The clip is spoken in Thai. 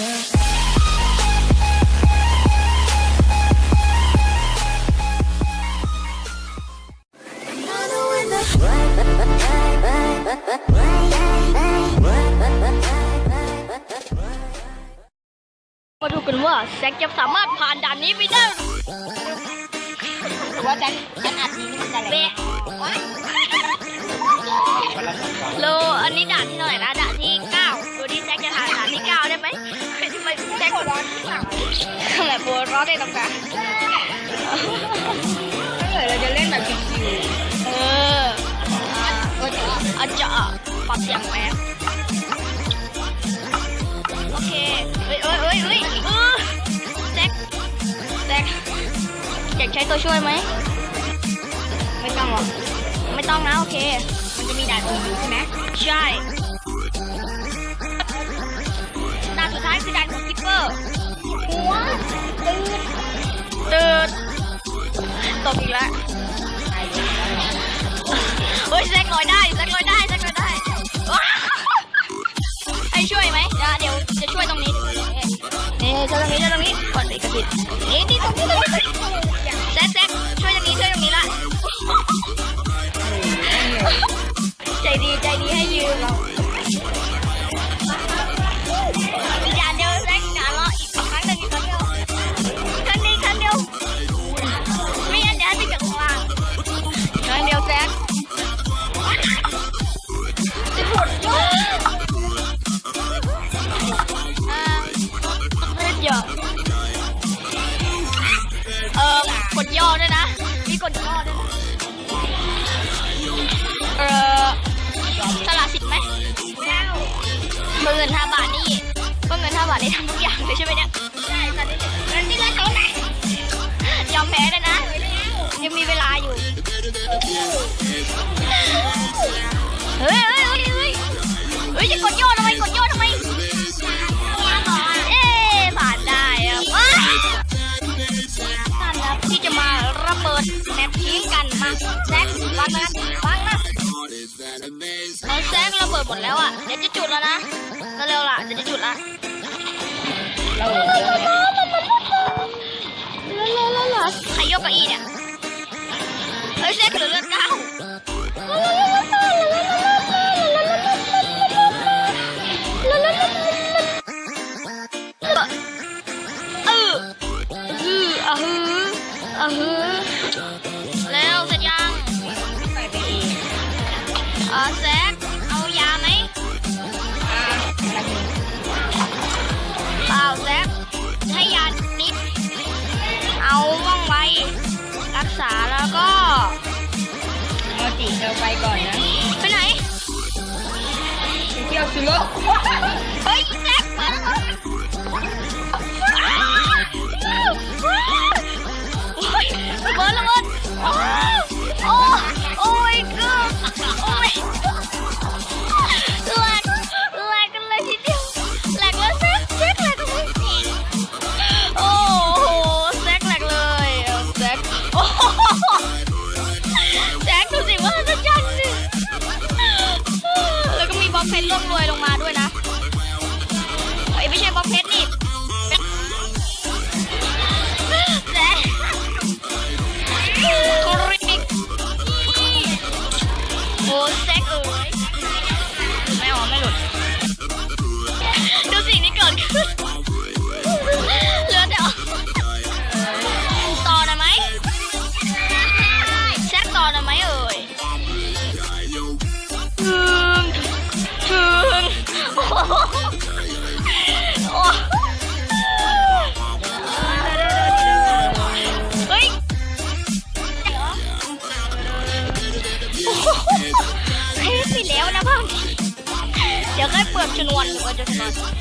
มาดูกันว่าแซกจะสามารถผ่านด่านนี้ไปได้หรือว่าจะขนาดนี้มันจะแหลเบะโลอันนี้ด่านที่เท่าไหร่นะ ร้อนที่สามแบบหัวร้อนได้ตรงกลางถ้าเกิดเราจะเล่นแบบชิวเอออ่าอาจจะปรับเสียงแป๊บโอเคเอ้ยเอ้ยเอ้ยเอ้ยเออแซกแซกอยากใช้ตัวช่วยไหม ไม่ต้องหรอก ไม่ต้องนะโอเค มันจะมีด่านอื่นอยู่ใช่ไหม ใช่ ตกอีกแล้วเฮ้ยแซกลอยได้แซกลอยได้แซกลอยได้ว้าวให้ช่วยไหมเดี๋ยวเดี๋ยวจะช่วยตรงนี้นี่ช่วยตรงนี้ช่วยตรงนี้ก่อนไปกระติดนี่นี่ตรงนี้ตรงนี้ กดย่อด้วยนะ มีกดย่อด้วยนะเออสละสิทธิ์ไหมเมื่อเงินห้าบาทนี่เมื่อเงินห้าบาทนี่ทำทุกอย่างเลยใช่ไหมเนี่ยใช่ตอนนี้เล่นที่เล่นเขาไหนยอมแพ้เลยนะ ยังมีเวลาอยู่ เฮ้ยเฮ้ยเฮ้ยเฮ้ยยจะกดโยน ดหมดแล้วอะ เดี๋ยวจะจุดแล้วนะ เร็วๆล่ะ เดี๋ยวจะจุดละเราใครยกเก้าอี้เนี่ย เฮ้ยแซกเหลือเลือดเก้าเอออืออะฮืออะฮือ ษาแล้วก็เอาจิเธอไปก่อนนะ ไปไหน เที่ยวซื้อเฮ้ย แล้วก็มีบล็อกเพชรล่วงรวยลงมาด้วยนะ ไปแล้วนะพ่อเดี๋ยวค่อยเปิดชนวนหรือว่าจะชนวน